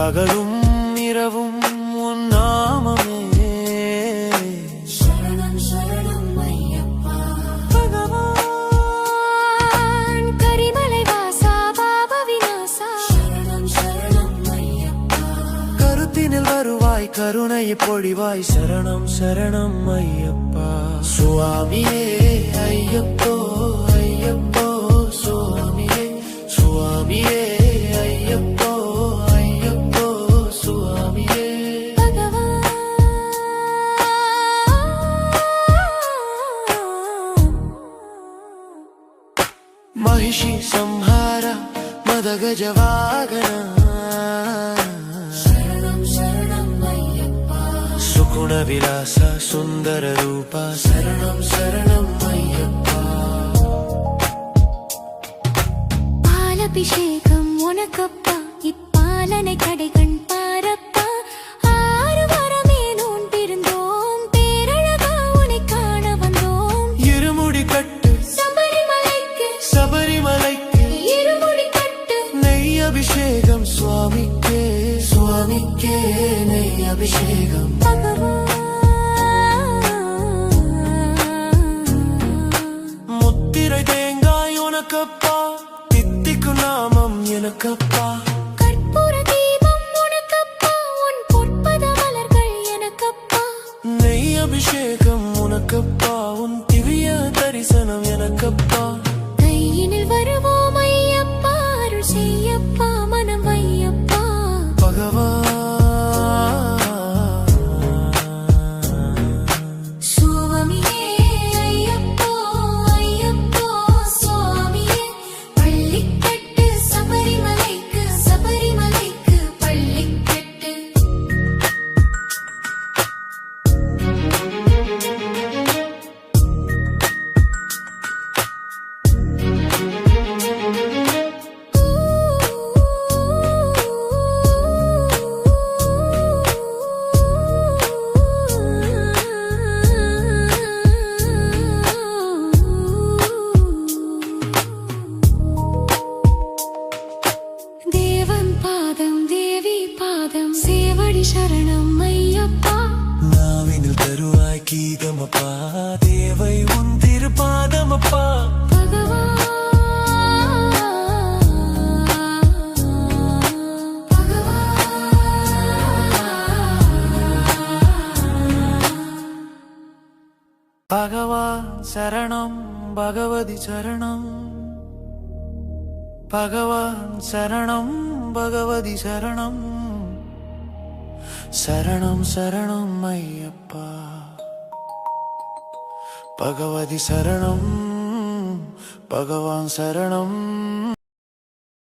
பகலும் இரவும் உன் நாமமே. சரணம் சரணம் ஐயப்பா. பகவான் கரிமலை வாசா பாப விநாசா. சரணம் சரணம் ஐயப்பா. கருத்தினில் வருவாய் கருணையை பொழிவாய். சரணம் சரணம் ஐயப்பா. சுவாமியே ஐயப்போ ஐயப்போ சுவாமியே. சுவாமியே கஜவாகனா சுகுண விலாச சுந்தர ரூபா சரணம் சரணம் ஐயப்பா பாலபிஷேகம் உனக்கப்பா அபிஷேகம் முத்திரை தேங்காய் உனக்கப்பா தித்திக்கு நாமம் எனக்கப்பா சரணம் ஐயப்பா நாவினில் தருவாய் கீதமப்பா தேவை உன் திருப்பாதமப்பா பகவான் சரணம் பகவதி சரணம் பகவான் சரணம் பகவதி சரணம் சரணம் சரணம் ஐயப்பா. பகவதி சரணம் பகவான் சரணம்.